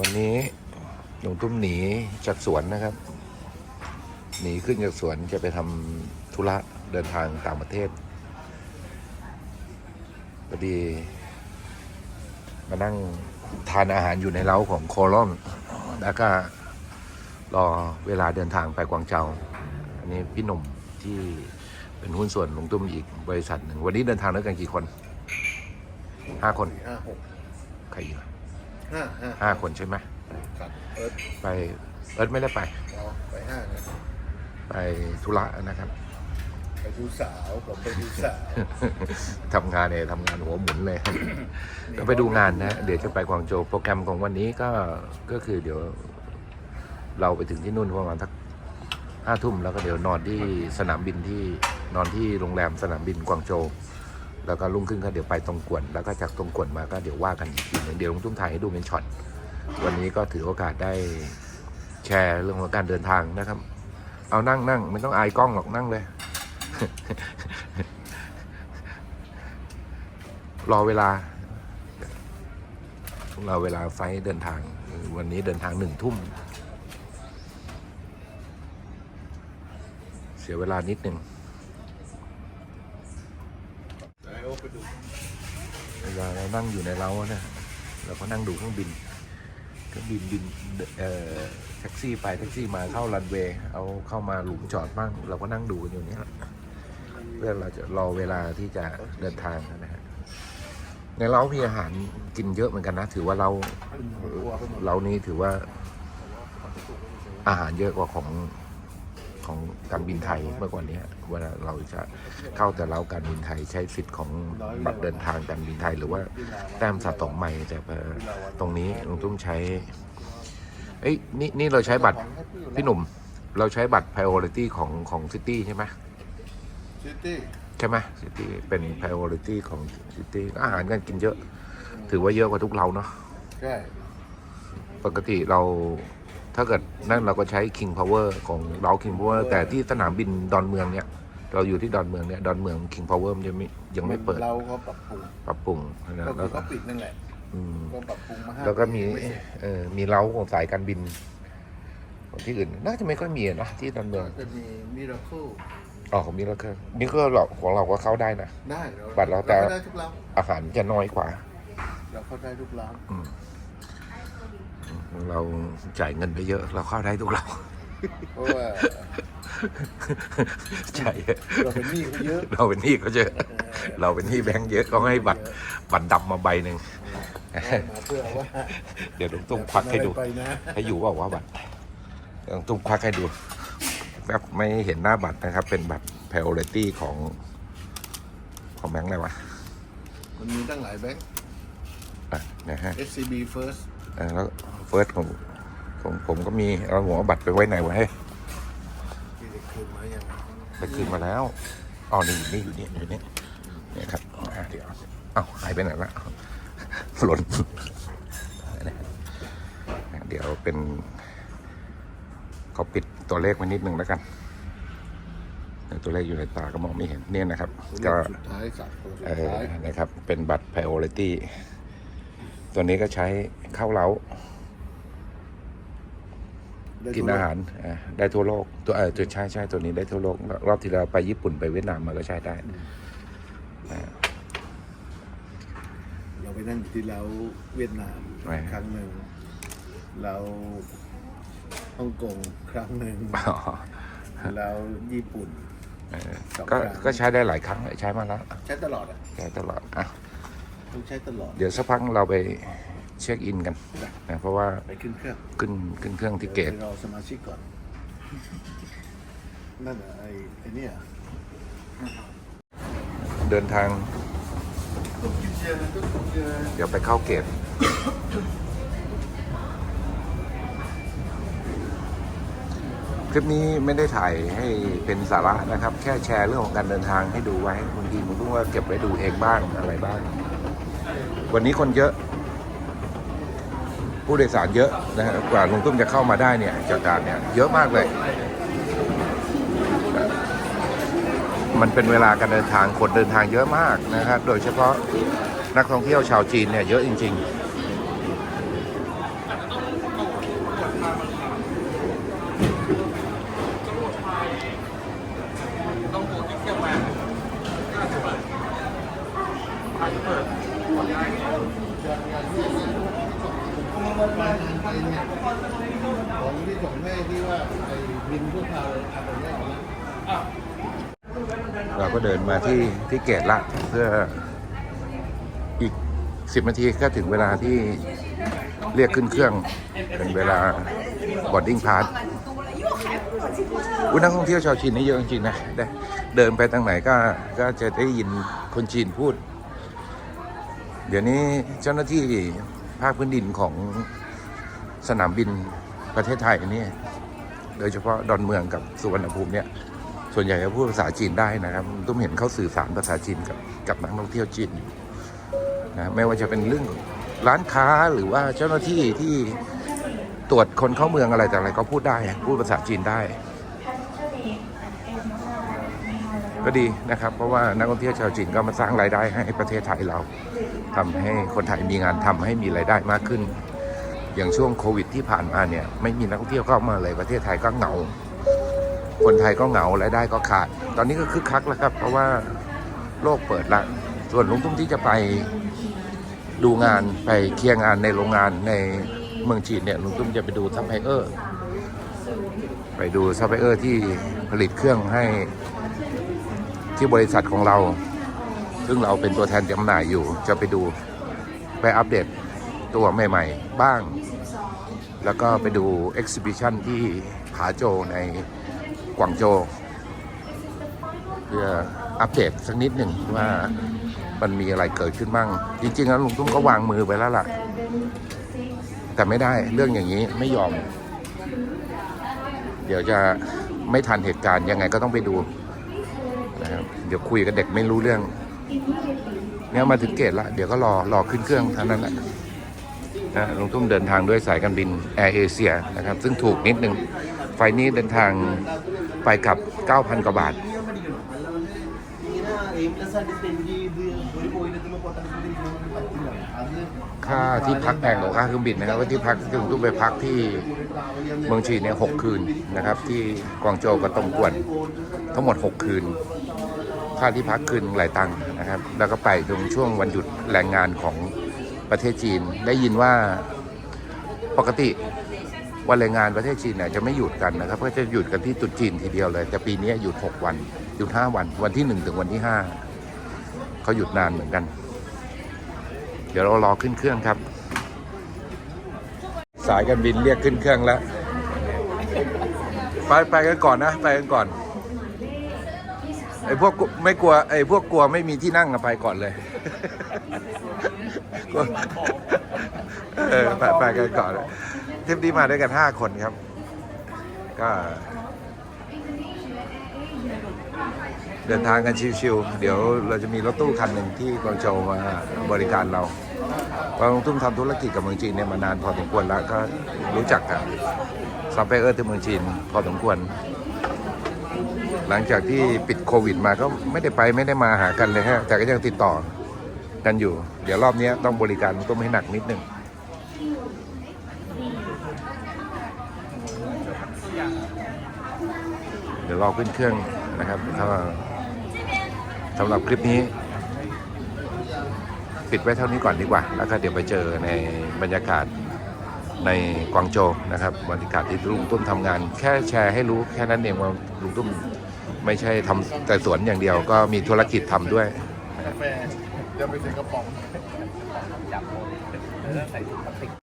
วันนี้หลวงตุ้มหนีจากสวนนะครับ หนีขึ้นจากสวนจะไปทำธุระเดินทางต่างประเทศพอดี มานั่งทานอาหารอยู่ในเล้าของโคลอนแล้วก็รอเวลาเดินทางไปกวางเจาอันนี้พี่หนุ่มที่เป็นหุ้นส่วนหลวงตุ้มอีกบริษัทหนึ่ง วันนี้เดินทางด้วยกันกี่คนห้าคนห้าหกใครอยู่ ห้าห้าห้าคนใช่ไหมครับเอิร์ธไปเอิร์ธไม่ได้ไปอ๋อไปห้านะไปธุระนะครับ ไปดูสาวผมไปดูสาว ทำงานเนี่ยทำงานหัวหมุนเลย ก็ไปดูงานนะ เดี๋ยวจะไปกวางโจวโปรแกรมของวันนี้ก็ก็คือเดี๋ยว เราไปถึงที่นู่นประมาณสักห้าทุ่มแล้วก็เดี๋ยวนอนที่สนามบินที่นอนที่โรงแรมสนามบินกวางโจว แล้วก็ลุ่งขึ้นก็เดี๋ยวไปตรงกวนแล้วก็จากตรงกวนมาก็เดี๋ยวว่ากันอีกทีหนึ่งเดี๋ยวลุงตุ้มถ่ายให้ดูเป็นช็อตวันนี้ก็ถือโอกาสได้แชร์เรื่องของการเดินทางนะครับ เอานั่งนั่งไม่ต้องอายกล้องหรอกนั่งเลย รอเวลาเรอเวลาไฟเดินทาง วันนี้เดินทางหนึ่งทุ่ม เสียเวลานิดหนึ่ง ไหนโอ้ไปดู เวลาเรานั่งอยู่ในเล้าเนี่ยเราก็นั่งดูเครื่องบินเครื่องบินบินเอ่อแท็กซี่ไปแท็กซี่มาเข้ารันเวย์เอาเข้ามาหลุมจอดบ้าง เราก็นั่งดูกันอยู่เนี้ยเพื่อเราจะรอเวลาที่จะเดินทางนะฮะในเล้ามีอาหารกินเยอะเหมือนกันนะ ถือว่าเราเรานี้ถือว่าอาหารเยอะกว่าของ ของการบินไทยเมื่อก่อนเนี้ยเวลาเราจะเข้าแต่เราการบินไทยใช้สิทธิ์ของบัตรเดินทางการบินไทย หรือว่าแต้มสะสมใหม่แต่เอ่อตรงนี้ลุงตุ้มใช้เอ้ยนี่นี่เราใช้บัตรพี่หนุ่ม เราใช้บัตร priority ของของซิตี้ใช่ไหมซิตี้ใช่ไหมซิตี้เป็น priority ของซิตี้อาหารการกินเยอะ ถือว่าเยอะกว่าทุกเราเนาะใช่ปกติเรา ถ้าเกิดนั่นเราก็ใช้ King Power ของเรา King Power แต่ที่สนามบินดอนเมืองเนี่ย เราอยู่ที่ดอนเมืองเนี่ย ดอนเมือง King Power มันยังไม่ยังไม่เปิด เราก็ปรับปรุงปรับปรุงนะก็แล้คือวก็เขาปิดนั่นแหละอืมก็ปรับปรุงมาห้าแล้วก็มีปีไเสร็จเออมีเล้าของสายการบินของที่อื่น น่าจะไม่ค่อยมีอะเนอะที่ดอนเมืองจะมีมิราเคิลอ๋อของมีแล้วก็นี่ก็เราของเราก็เข้าได้นะ ได้บัตรเราแต่ เข้าได้ทุกร้านอาหารจะน้อยกว่า เราเข้าได้ทุกร้านอืม เราจ่ายเงินไปเยอะ เราเข้าได้ทุกเราเพราะว่าใช่เราเป็นหนี้เขาเยอะ เราเป็นหนี้เขาเยอะ เราเป็นหนี้แบงค์เยอะเขาให้บัตรบัตรดำมาใบหนึ่งมาเพื่อว่าเดี๋ยวลุงตุ้มควักให้ดูไปนะให้อยู่ว่าว่าบัตรเดี๋ยวลุงตุ้มควักให้ดูแบบไม่เห็นหน้าบัตรนะครับ เป็นบัตร priority ของของแบงค์อะไรวะ มันมีตั้งหลายแบงค์อะนะฮะ SCB First เออแล้ว เฟิร์สของของผมก็มีเอาหัวบัตรไปไว้ไหนไว้ที่ได้คืนมาอย่างไปคืนมาแล้วอ๋อนี่อยู่นี่อยู่นี่อยู่นี่เนี่ยครับอะเดี๋ยวเอ้าหายไปไหนละหล่นนะเดี๋ยวเป็นเขาปิดตัวเลขไว้นิดหนึ่งแล้วกันตัวเลขอยู่ในตาก็มองไม่เห็นเนี่ยนะครับ ก็สุดท้ายสัตว์ตัวสุดเออท้ายนะครับ เป็นบัตร priority ตัวนี้ก็ใช้เข้าเล้าได้ กินอาหารอ่าได้ทั่วโลกตัวเออตัวใช่ใช่ตัวนี้ได้ทั่วโลก รอบที่เราไปญี่ปุ่นไปเวียดนามมาก็ใช้ได้เราไปนั่งอยู่ที่เราเวียดนามไหนครั้งหนึ่งเราฮ่องกงครั้งหนึ่งอ๋อเราญี่ปุ่นเออสองก็ครั้งก็ใช้ได้หลายครั้งใช้มาแล้ว ใช้ตลอดอะใช้ตลอดอะต้องใช้ตลอด เดี๋ยวสักพักเราไป เช็คอินกันนะเพราะว่าไปขึ้นเครื่องขึ้นขึ้นเครื่องที่เกตดี๋ยวไปรอสมาชิกก่อน นั่นน่ะไอ้ไอ้เนี่ยเดินทางต้องกินเยอะต้องกินเยอะเดี๋ยวไปเข้าเกตคลิปนี้ไม่ได้ถ่ายให้เป็นสาระนะครับ แค่แชร์เรื่องของการเดินทางให้ดูไว้บางทีผมก็ว่าเก็บไว้ดูเองบ้างอะไรบ้าง วันนี้คนเยอะ ผู้โดยสารเยอะนะฮะกว่าลุงตุ้มจะเข้ามาได้เนี่ยจากการเนี่ยเยอะมากเลย มันเป็นเวลาการเดินทางคนเดินทางเยอะมากนะครับโดยเฉพาะนักท่องเที่ยวชาวจีนเนี่ยเยอะจริง ๆเปิด รายงานไปเนี่ยของที่ส่งให้ที่ว่าไอ้บินพวกเราทำตรงนี้ออกแล้วเราก็เดินมาที่ที่เกตละเพื่ออีกสิบนาทีก็ถึงเวลาที่เรียกขึ้นเครื่องเป็นเวลาบอดดิ้งพาสอุ้ยนักท่องเที่ยวชาวจีนนี่เยอะจริงนะเดินไปทางไหนก็ก็จะได้ยินคนจีนพูด เดี๋ยวนี้เจ้าหน้าที่ ภาคพื้นดินของสนามบินประเทศไทยนี่โดยเฉพาะดอนเมืองกับสุวรรณภูมิเนี่ย ส่วนใหญ่จะพูดภาษาจีนได้นะครับตุ้มเห็นเขาสื่อสารภาษาจีนกับกับนักท่องเที่ยวจีนนะไม่ว่าจะเป็นเรื่องร้านค้าหรือว่าเจ้าหน้าที่ที่ตรวจคนเข้าเมืองอะไรแต่อะไรก็พูดได้ พูดภาษาจีนได้ ก็ดีนะครับ เพราะว่านักท่องเที่ยวชาวจีนก็มาสร้างรายได้ให้ประเทศไทยเราทำให้คนไทยมีงานทำให้มีรายได้มากขึ้น อย่างช่วงโควิดที่ผ่านมาเนี่ยไม่มีนักท่องเที่ยวเข้ามาเลยประเทศไทยก็เหงา คนไทยก็เหงารายได้ก็ขาด ตอนนี้ก็คึกคักแล้วครับ เพราะว่าโลกเปิดละ ส่วนลุงตุ้มที่จะไปดูงานไปเคลียร์งานในโรงงานในเมืองจีนเนี่ยลุงตุ้มจะไปดูซัพพลายเออร์ไปดูซัพพลายเออร์ที่ผลิตเครื่องให้ ที่บริษัทของเรา ซึ่งเราเป็นตัวแทนจำหน่ายอยู่ จะไปดูไปอัปเดตตัวใหม่ ๆ บ้าง แล้วก็ไปดูเอ็กซิบิชันที่ผาโจในกวางโจ เพื่ออัปเดตสักนิดหนึ่งว่ามันมีอะไรเกิดขึ้นบ้าง จริงๆแล้วลุงตุ้มก็วางมือไปแล้วล่ะ แต่ไม่ได้เรื่องอย่างนี้ไม่ยอม เดี๋ยวจะไม่ทันเหตุการณ์ยังไงก็ต้องไปดู เดี๋ยวคุยกับเด็กไม่รู้เรื่อง เนี่ยมาถึงเกตละเดี๋ยวก็รอรอขึ้นเครื่องเท่านั้นแหละนะลุงตุ้มเดินทางด้วยสายการบินแอร์เอเชียนะครับ ซึ่งถูกนิดนึง ไฟนี้เดินทางไปกับ 9,000 กว่าบาท ค่าที่พักแพงกว่าค่าเครื่องบินนะครับว่าที่พักลุงตุ้มไปพักที่เมืองจีเนี่ยหกคืนนะครับ ที่กวางโจวกับตงกวนทั้งหมด 6 คืน ค่าที่พักคืนหลายตังค์นะครับ แล้วก็ไปตรงช่วงวันหยุดแรงงานของประเทศจีน ได้ยินว่าปกติวันแรงงานประเทศจีนเนี่ยจะไม่หยุดกันนะครับก็จะหยุดกันที่ตรุษจีนทีเดียวเลย แต่ปีนี้หยุด 6 วัน หยุด 5 วัน วันที่ 1 ถึงวันที่ 5เขาหยุดนานเหมือนกัน เดี๋ยวเรารอขึ้นเครื่องครับ สายการบินเรียกขึ้นเครื่องแล้ว ไปไปกันก่อนนะ ไปกันก่อน ไอ้พวกไม่กลัวไอ้พวกกลัวไม่มีที่นั่งอะไปก่อนเลยกลัวเออไปไปกันก่อนทริปนี้มาด้วยกันห้าคนครับ ก็เดินทางกันชิวๆ เดี๋ยวเราจะมีรถตู้คันหนึ่งที่กวางโจวมาบริการเรากวางตุ้มทำธุรกิจกับเมืองจีนเนี่ยมานานพอสมควรแล้วก็รู้จักกันซัพพลายเออร์ที่เมืองจีนพอสมควร หลังจากที่ปิดโควิดมาก็ไม่ได้ไปไม่ได้มาหากันเลยฮะ แต่ก็ยังติดต่อกันอยู่ เดี๋ยวรอบนี้ต้องบริการตุ้มให้หนักนิดนึงเดี๋ยวรอขึ้นเครื่องนะครับถ้าสำหรับคลิปนี้ ปิดไว้เท่านี้ก่อนดีกว่า แล้วก็เดี๋ยวไปเจอในบรรยากาศในกวางโจนะครับบรรยากาศที่ลุงตุ้มทำงาน แค่แชร์ให้รู้แค่นั้นเองว่าลุงตุ้ม ไม่ใช่ทำแต่สวนอย่างเดียวก็มีธุรกิจทำด้วย กาแฟจะไปถึงกระป๋อง จับโมแล้วใส่ถุงพลาสติก